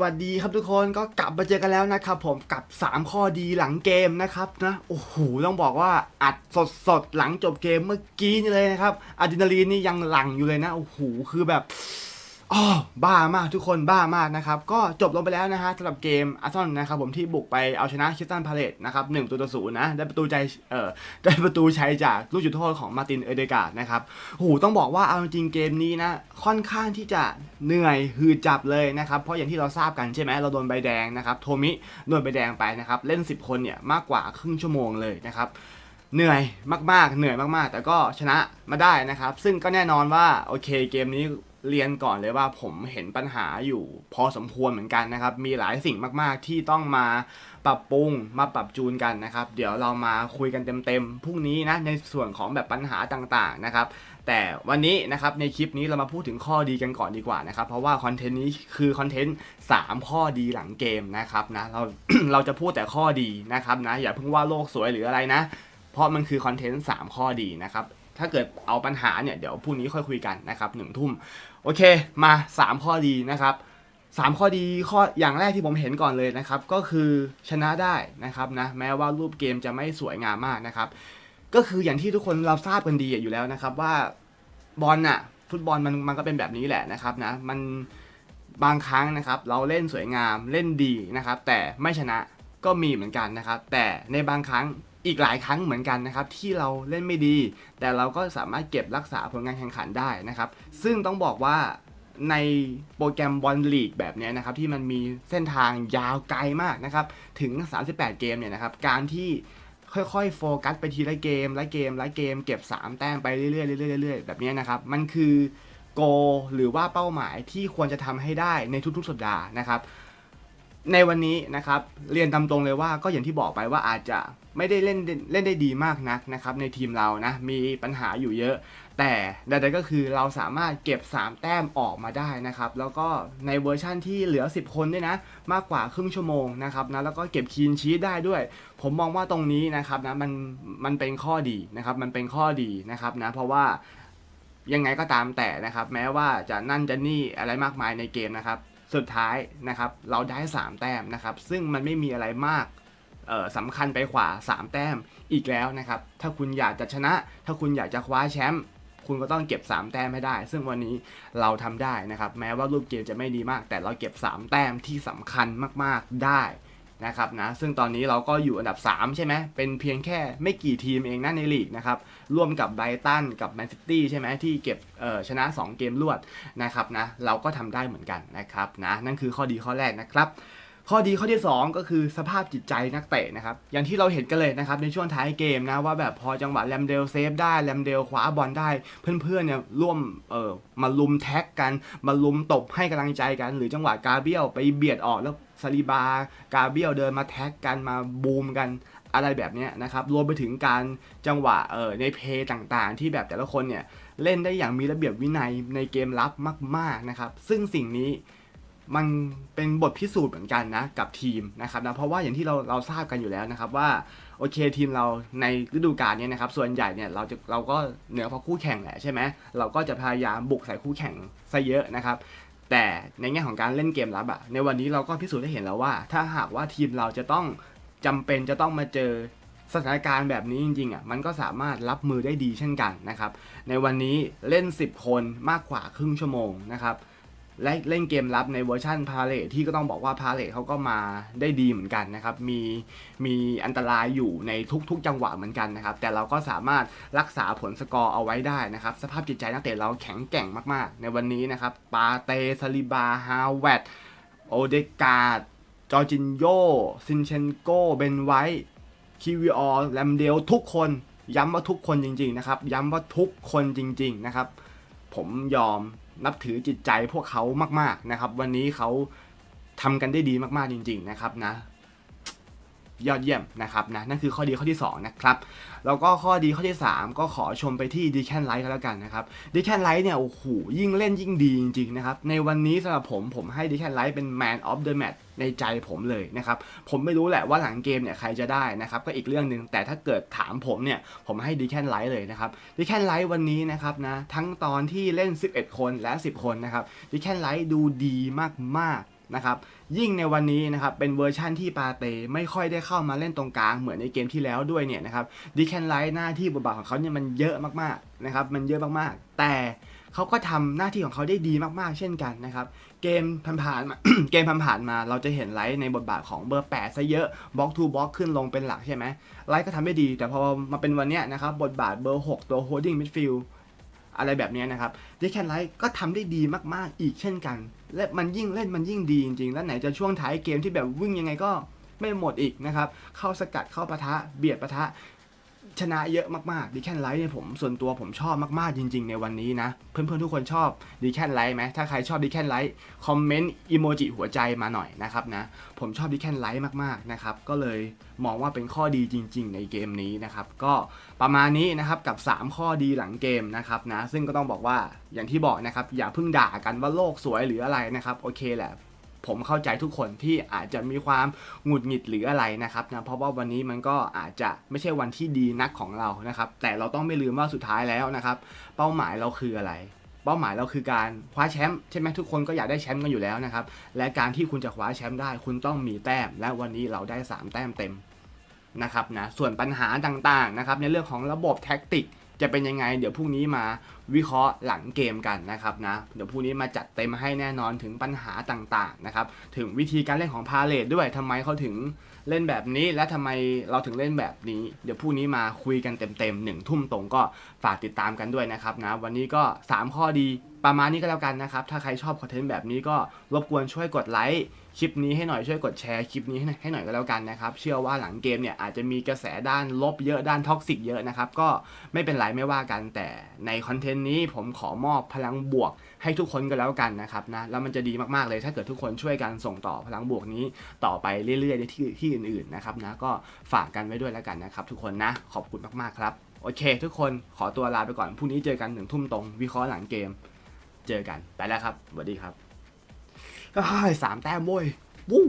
วัสดีครับทุกคนก็กลับมาเจอกันแล้วนะครับผมกับ 3 ข้อดีหลังเกมนะครับนะโอ้โหต้องบอกว่าอัดสดสดๆหลังจบเกมเมื่อกี้นี่เลยนะครับอะดรีนาลีนนี่ยังหลั่งอยู่เลยนะโอ้โหคือแบบ อ๋อบ้ามากทุกคนบ้ามากนะครับ ก็จบลงไปแล้วนะฮะสำหรับเกมอาร์ซอนนะครับผมที่บุกไปเอาชนะคิสตันพาเลตนะครับหนึ่งตัวต่อศูนย์นะ ได้ประตูใจเอ่อได้ประตูชัยจากลูกจุดโทษของมาตินเอเดกาดนะครับโอ้โหต้องบอกว่าเอาจริงเกมนี้นะ ค่อนข้างที่จะเหนื่อยหืดจับเลยนะครับ เพราะอย่างที่เราทราบกันใช่ไหมเราโดนใบแดงนะครับโทมิโดนใบแดงไปนะครับเล่น 10 คนเนี่ยมากกว่าครึ่งชั่วโมงเลยนะครับเหนื่อยมากๆ เหนื่อยมากๆ แต่ก็ชนะมาได้นะครับ ซึ่งก็แน่นอนว่าโอเคเกมนี้ เรียนก่อนเลยว่าผมเห็นปัญหาอยู่พอสมควรเหมือนกันนะครับ มีหลายสิ่งมากๆที่ต้องมาปรับปรุงมาปรับจูนกันนะครับ เดี๋ยวเรามาคุยกันเต็มๆพรุ่งนี้นะในส่วนของแบบปัญหาต่างๆนะครับ แต่วันนี้นะครับในคลิปนี้เรามาพูดถึงข้อดีกันก่อนดีกว่านะครับ เพราะว่าคอนเทนต์นี้คือคอนเทนต์3ข้อดีหลังเกมนะครับนะเราเราจะพูดแต่ข้อดีนะครับนะอย่าเพิ่งว่าโลกสวยหรืออะไรนะ เพราะมันคือคอนเทนต์3ข้อดีนะครับ ถ้าเกิดเอาปัญหาเนี่ยเดี๋ยวพรุ่งนี้ค่อยคุยกันนะครับหนึ่งทุ่มโอเคมา 3 ข้อดีนะครับ3ข้อดีข้ออย่างแรกที่ผมเห็นก่อนเลยนะครับ ก็คือชนะได้นะครับนะแม้ว่ารูปเกมจะไม่สวยงามมากนะครับ ก็คืออย่างที่ทุกคนเราทราบกันดีอยู่แล้วนะครับ ว่าบอลน่ะ ฟุตบอลมันมันก็เป็นแบบนี้แหละนะครับนะมันบางครั้งนะครับ เราเล่นสวยงามเล่นดีนะครับ แต่ไม่ชนะก็มีเหมือนกันนะครับ แต่ในบางครั้ง อีกหลายครั้งเหมือนกันนะครับที่เราเล่นไม่ดี แต่เราก็สามารถเก็บรักษาผลงานแข่งขันได้นะครับ ซึ่งต้องบอกว่าในโปรแกรมบอลลีกแบบนี้นะครับที่มันมีเส้นทางยาวไกลมากนะครับถึง 38 เกมเนี่ยนะครับการที่ค่อยๆ โฟกัสไปทีละเกมละเกมละเกมเก็บ 3 แต้มไปเรื่อยๆเรื่อยๆแบบนี้นะครับมันคือโกหรือว่าเป้าหมายที่ควรจะทำให้ได้ในทุกๆ สัปดาห์นะครับ ในวันนี้นะครับเรียนตามตรงเลยว่าก็อย่างที่บอกไปว่าอาจจะไม่ได้เล่นเล่นได้ดีมากนักนะครับในทีมเรานะมีปัญหาอยู่เยอะ แต่ใดๆก็คือเราสามารถเก็บ 3 แต้มออกมาได้นะครับแล้วก็ในเวอร์ชั่นที่เหลือ 10 คนด้วยนะมากกว่าครึ่งชั่วโมงนะครับนะแล้วก็เก็บคีนชีตได้ด้วย ผมมองว่าตรงนี้นะครับนะมันมันเป็นข้อดีนะครับมันเป็นข้อดีนะครับนะเพราะว่ายังไงก็ตามแต่นะครับแม้ว่าจะนั่นจะนี่อะไรมากมายในเกมนะครับ สุดท้ายนะครับเราได้ 3 แต้มนะครับ ซึ่งมันไม่มีอะไรมากสำคัญไปกว่า 3 แต้มอีกแล้วนะครับ ถ้าคุณอยากจะชนะ ถ้าคุณอยากจะคว้าแชมป์คุณก็ต้องเก็บ 3 แต้มให้ได้ ซึ่งวันนี้เราทำได้นะครับ แม้ว่ารูปเกมจะไม่ดีมาก แต่เราเก็บ 3 แต้มที่สำคัญมาก ๆ ได้ นะครับนะซึ่งตอนนี้เราก็อยู่อันดับ 3 ใช่ไหมเป็นเพียงแค่ไม่กี่ทีมเองนะในลีกนะครับร่วมกับไบรตันกับแมนซิตี้ใช่ไหมที่เก็บชนะ 2 เกมรวดนะครับนะเราก็ทำได้เหมือนกันนะครับนะนั่นคือข้อดีข้อแรกนะครับ ข้อดีข้อที่ 2 ก็คือสภาพจิตใจนักเตะนะครับ อย่างที่เราเห็นกันเลยนะครับในช่วงท้ายเกมนะว่าแบบพอจังหวะแรมเดลเซฟได้แรมเดลคว้าบอลได้ เพื่อนๆเนี่ยร่วมเอ่อมาลุมแท็กกัน มาลุมตบให้กำลังใจกัน หรือจังหวะกาเบียลไปเบียดออกแล้วซาลิบากาเบียลเดินมาแท็กกันมาบูมกันอะไรแบบนี้นะครับรวมไปถึงการจังหวะเอ่อในเพย์ต่างๆ ที่แบบแต่ละคนเนี่ยเล่นได้อย่างมีระเบียบวินัยในเกมรับมาก ๆนะครับ ซึ่งสิ่งนี้ มันเป็นบทพิสูจน์เหมือนกันนะกับทีมนะครับนะเพราะว่าอย่างที่เราเราทราบกันอยู่แล้วนะครับว่าโอเคทีมเราในฤดูกาลนี้นะครับส่วนใหญ่เนี่ยเราจะเราก็เหนือกว่าคู่แข่งแหละใช่ไหมเราก็จะพยายามบุกใส่คู่แข่งซะเยอะนะครับแต่ในแง่ของการเล่นเกมรับอะในวันนี้เราก็พิสูจน์ได้เห็นแล้วว่า ถ้าหากว่าทีมเราจะต้องจำเป็นจะต้องมาเจอสถานการณ์แบบนี้จริงๆอะมันก็สามารถรับมือได้ดีเช่นกันนะครับในวันนี้เล่น 10 คนมากกว่าครึ่งชั่วโมงนะครับ และเล่นเกมรับในเวอร์ชันพาเลทที่ก็ต้องบอกว่าพาเลทเขาก็มาได้ดีเหมือนกันนะครับ มีมีอันตรายอยู่ในทุกๆ จังหวะเหมือนกันนะครับ แต่เราก็สามารถรักษาผลสกอร์เอาไว้ได้นะครับ สภาพจิตใจนักเตะเราแข็งแกร่งมากๆ ในวันนี้นะครับ ปาเตซาลิบา ฮาวเวตโอเดกาดจอร์จินโยซินเชนโก เบนไวท์คิวิออแลมเดลทุกคน ย้ำว่าทุกคนจริง ๆ นะครับ ย้ำว่าทุกคนจริง ๆ นะครับ ผมยอม นับถือจิตใจพวกเขามาก ๆนะครับ วันนี้เขาทำกันได้ดีมากๆจริง ๆ นะครับนะ ยอดเยี่ยมนะครับนะนั่นคือข้อดีข้อที่2นะครับแล้วก็ข้อดีข้อที่ 3 ก็ขอชมไปที่ดีแคนไลท์ก็แล้วกันนะครับดีแคนไลท์เนี่ยโอ้โหยิ่งเล่นยิ่งดีจริงๆนะครับในวันนี้สำหรับผมผมให้ดีแคนไลท์เป็น Man of the Match ในใจผมเลยนะครับผมไม่รู้แหละว่าหลังเกมเนี่ยใครจะได้นะครับก็อีกเรื่องหนึ่งแต่ถ้าเกิดถามผมเนี่ยผมให้ดีแคนไลท์เลยนะครับดีแคนไลท์วันนี้นะครับนะทั้งตอนที่เล่น 11 คนและ 10 คนนะครับดีแคนไลท์ดูดีมากๆ นะครับยิ่งในวันนี้นะครับเป็นเวอร์ชั่นที่ปาเต้ไม่ค่อยได้เข้ามาเล่นตรงกลางเหมือนในเกมที่แล้วด้วยเนี่ยนะครับดิแคนไลท์หน้าที่บทบาทของเขาเนี่ยมันเยอะมากๆนะครับมันเยอะมากๆ แต่เขาก็ทำหน้าที่ของเขาได้ดีมากๆ เช่นกันนะครับ เกมผ่านๆมาเกมผ่านๆมาเราจะเห็นไลท์ในบทบาทของเบอร์ 8 ซะเยอะบล็อกทูบล็อกขึ้นลงเป็นหลักใช่ไหมไลท์ก็ทำได้ดี แต่พอมาเป็นวันนี้นะครับบทบาทเบอร์ 6 ตัว holding midfield อะไรแบบนี้นะครับดิแคนไลท์ก็ทำได้ดีมากๆอีกเช่นกัน และมันยิ่งเล่นมันยิ่งดีจริงๆ แล้วไหนจะช่วงท้ายเกมที่แบบวิ่งยังไงก็ไม่หมดอีกนะครับ เข้าสกัดเข้าปะทะเบียดปะทะ ชนะเยอะมากๆดิแคนไลท์เนี่ยผมส่วนตัวผมชอบมากๆจริง ๆ ในวันนี้นะ เพื่อนๆทุกคนชอบดิแคนไลท์ไหมถ้าใครชอบดิแคนไลท์คอมเมนต์อีโมจิหัวใจมาหน่อยนะครับนะ ผมชอบดิแคนไลท์มากๆนะครับก็เลยมองว่าเป็นข้อดีจริง ๆ ในเกมนี้นะครับ ก็ประมาณนี้นะครับกับ 3 ข้อดีหลังเกมนะครับนะซึ่งก็ต้องบอกว่าอย่างที่บอกนะครับอย่าเพิ่งด่ากันว่าโลกสวยหรืออะไรนะครับโอเคแหละ ผมเข้าใจทุกคนที่อาจจะมีความหงุดหงิดหรืออะไรนะครับนะเพราะว่าวันนี้มันก็อาจจะไม่ใช่วันที่ดีนักของเรานะครับ แต่เราต้องไม่ลืมว่าสุดท้ายแล้วนะครับ เป้าหมายเราคืออะไรเป้าหมายเราคือการคว้าแชมป์ใช่ไหมทุกคนก็อยากได้แชมป์กันอยู่แล้วนะครับ และการที่คุณจะคว้าแชมป์ได้ คุณต้องมีแต้ม และวันนี้เราได้ 3 แต้มเต็มนะครับนะส่วนปัญหาต่างๆนะครับในเรื่องของระบบแท็กติก จะเป็นยังไง เดี๋ยวพรุ่งนี้มาวิเคราะห์หลังเกมกันนะครับนะเดี๋ยวพรุ่งนี้มาจัดเต็มให้แน่นอนถึงปัญหาต่างๆนะครับถึงวิธีการเล่นของพาเลทด้วยทำไมเขาถึงเล่นแบบนี้และทำไมเราถึงเล่นแบบนี้ เดี๋ยวพรุ่งนี้มาคุยกันเต็มๆหนึ่งทุ่มตรงก็ฝากติดตามกันด้วยนะครับนะวันนี้ก็ 3 ข้อดี ประมาณนี้ก็แล้วกันนะครับ ถ้าใครชอบคอนเทนต์แบบนี้ก็รบกวนช่วยกดไลค์คลิปนี้ให้หน่อยช่วยกดแชร์คลิปนี้ให้หน่อยให้หน่อยก็แล้วกันนะครับ เชื่อว่าหลังเกมเนี่ยอาจจะมีกระแสด้านลบเยอะด้านท็อกซิกเยอะนะครับ ก็ไม่เป็นไรไม่ว่ากันแต่ในคอนเทนต์นี้ผมขอมอบพลังบวกให้ทุกคนก็แล้วกันนะครับนะแล้วมันจะดีมากๆเลยถ้าเกิดทุกคนช่วยกันส่งต่อพลังบวกนี้ต่อไปเรื่อยๆในที่ที่อื่นๆนะครับนะก็ฝากกันไว้ด้วยแล้วกันนะครับ ทุกคนนะขอบคุณมากๆครับโอเค ทุกคนขอตัวลาไปก่อนพรุ่งนี้เจอกันหนึ่งทุ่มตรงวิเคราะห์หลังเกม เจอกันไปแล้วครับสวัสดีครับสามแต้มโว้ยวู้